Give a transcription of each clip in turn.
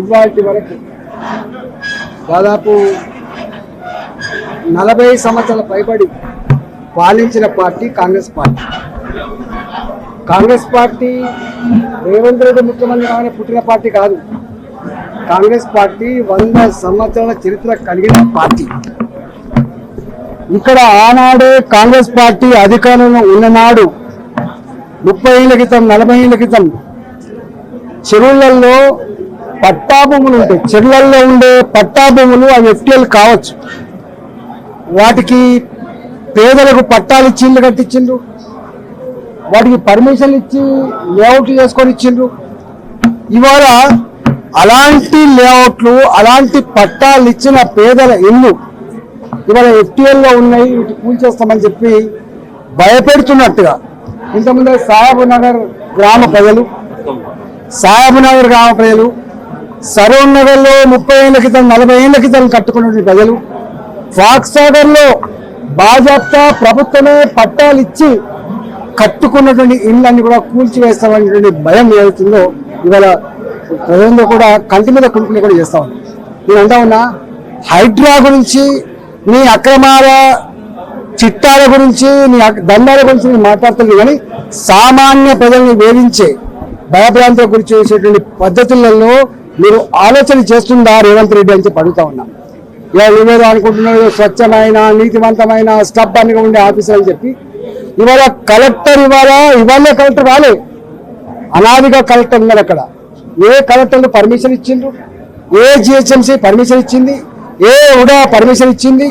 ఇవాటి వరకు దాదాపు నలభై సంవత్సరాల పైబడి పాలించిన party Congress party. Congress party Revanth Reddy ముఖ్యమంత్రి కాగానే పుట్టిన పార్టీ కాదు. కాంగ్రెస్ పార్టీ వంద సంవత్సరాల చరిత్ర కలిగిన పార్టీ. ఇక్కడ ఆనాడే కాంగ్రెస్ పార్టీ అధికారంలో ఉన్ననాడు ముప్పై ఏళ్ళ క్రితం నలభై ఏళ్ళ క్రితం చెరువులలో పట్టా భూములు ఉంటాయి. చెర్లల్లో ఉండే పట్టా భూములు అవి ఎఫ్టీఎల్ కావచ్చు. వాటికి పేదలకు పట్టాలు ఇచ్చిండ్రు కట్టించిండ్రు. వాటికి పర్మిషన్ ఇచ్చి లేఅవుట్ చేసుకొని ఇచ్చిండ్రు. ఇవాళ అలాంటి లేఅవుట్లు అలాంటి పట్టాలు ఇచ్చిన పేదల ఇల్లు ఇవాళ ఎఫ్టీఎల్లో ఉన్నాయి వీటి కూల్చేస్తామని చెప్పి భయపెడుతున్నట్టుగా ఇంతకుముందే సాహబ్ నగర్ గ్రామ ప్రజలు సాహబ్ నగర్ గ్రామ ప్రజలు సరూర్ ముప్పై ఏళ్ళ క్రితం నలభై ఏళ్ళ క్రితం కట్టుకున్న ప్రజలు ఫాక్స్ సాగర్ ప్రభుత్వమే పట్టాలు ఇచ్చి కట్టుకున్నటువంటి ఇళ్ళన్ని కూడా కూల్చివేస్తామనేటువంటి భయం ఏదైతుందో ఇవాళ ప్రజల్లో కూడా కంటి మీద కుంటుని కూడా చేస్తా ఉంది నేను అంటా ఉన్నా హైడ్రా గురించి నీ అక్రమాల చిట్టాల గురించి నీ అక్- దండాల గురించి నేను మాట్లాడుతుంది కానీ సామాన్య ప్రజల్ని వేధించే భయభ్రాంతుల గురించి చేసేటువంటి పద్ధతులలో మీరు ఆలోచన చేస్తుందా? రేవంత్ రెడ్డి అని చెప్పి అడుగుతా ఉన్నా. ఇలా నువ్వేదో అనుకుంటున్నావు స్వచ్ఛమైన నీతివంతమైన స్టబ్బన్గా ఉండే ఆఫీసర్ అని చెప్పి. ఇవాళ కలెక్టర్ ఇవాళ ఇవాళ కలెక్టర్ రాలే అనాదిగా కలెక్టర్ ఉన్నారు అక్కడ. ఏ కలెక్టర్లు పర్మిషన్ ఇచ్చిండ్రు? ఏ జిహెచ్ఎంసీ పర్మిషన్ ఇచ్చింది? ఏ ఉడా పర్మిషన్ ఇచ్చింది?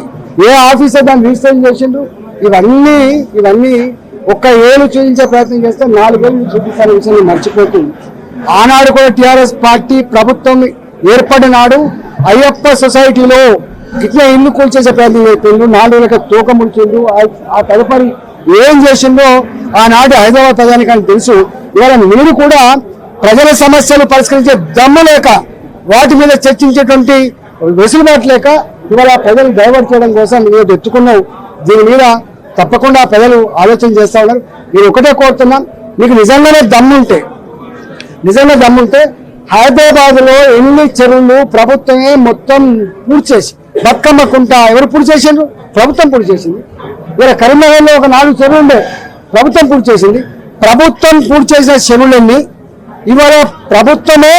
ఏ ఆఫీసర్ దాన్ని రిజిస్ట్రేషన్ చేసిండ్రు? ఇవన్నీ ఇవన్నీ ఒక్క ఏళ్ళు చూపించే ప్రయత్నం చేస్తే నాలుగేళ్ళు చూపిస్తారనే విషయాన్ని మర్చిపోతుంది ఆనాడు కూడా టిఆర్ఎస్ పార్టీ ప్రభుత్వం ఏర్పడిన నాడు అయ్యప్ప సొసైటీలో ఇట్లా ఇల్లు కూల్చేసే ప్రయత్నం చేసిండు నాలుగు రోజులకి తూకం ఉంచిండు ఆ- తదుపరి ఏం చేసిందో ఆనాడు హైదరాబాద్ ప్రజానికానికి తెలుసు. ఇవాళ మీరు కూడా ప్రజల సమస్యలు పరిష్కరించే దమ్ము లేక వాటి మీద చర్చించేటువంటి వెసులుబాటు లేక ఇవాళ ప్రజలు డైవర్ట్ చేయడం కోసం మీరు ఎత్తుకున్నావు. దీని మీద తప్పకుండా ప్రజలు ఆలోచన చేస్తా ఉన్నారు. నేను ఒకటే కోరుతున్నాను మీకు నిజంగానే దమ్ముంటే నిజంగా దమ్ముంటే హైదరాబాద్లో ఎన్ని చెరువులు ప్రభుత్వమే మొత్తం పూర్తి చేసి బతుకమ్మ కుంట ఎవరు పూర్తి చేసిండ్రు? ప్రభుత్వం పూర్తి చేసింది. ఇక్కడ కరీంనగర్లో ఒక నాలుగు చెరువులు ఉండే ప్రభుత్వం పూర్తి చేసింది. ప్రభుత్వం పూర్తి చేసిన చెరువులన్నీ ఇవాళ ప్రభుత్వమే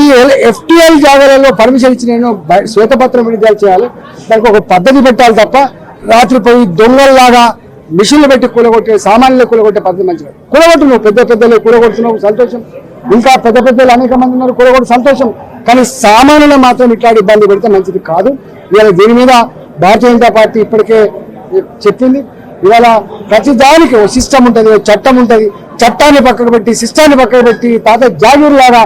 ఈ ఎఫ్టిఎల్ జాగాలలో పర్మిషన్ ఇచ్చి నేను శ్వేతపత్రం విడుదల చేయాలి. దానికి ఒక పద్ధతి పెట్టాలి తప్ప రాత్రి పోయి దొంగల్లాగా మిషన్లు పెట్టి కూలగొట్టే సామాన్యులు కూలగొట్టే పద్ధతి మంచిగా కూలగొట్టు నువ్వు పెద్ద పెద్దలు కూలగొడుతున్నావు సంతోషం. ఇంకా పెద్ద పెద్దలు అనేక మంది ఉన్నారు కూడా సంతోషం. కానీ సామాన్యులు మాత్రం ఇట్లాంటి ఇబ్బంది పెడితే మంచిది కాదు. ఇవాళ దీని మీద భారతీయ జనతా పార్టీ ఇప్పటికే చెప్పింది. ఇవాళ ప్రతి దానికి ఓ సిస్టమ్ ఉంటుంది ఓ చట్టం ఉంటుంది. చట్టాన్ని పక్కకు పెట్టి సిస్టాన్ని పక్కకు పెట్టి తాత జాగీర్ లాగా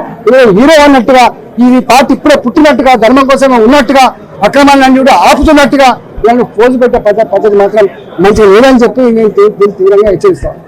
హీరో అన్నట్టుగా ఈ పార్టీ ఇప్పుడే పుట్టినట్టుగా ధర్మం కోసమే ఉన్నట్టుగా అక్రమాలన్నీ కూడా ఆపుతున్నట్టుగా ఇలాంటి పోజు పెట్టే పద్ధతి పద్ధతి మాత్రం మంచిగా లేదని చెప్పి నేను దీన్ని తీవ్రంగా హెచ్చరిస్తాను.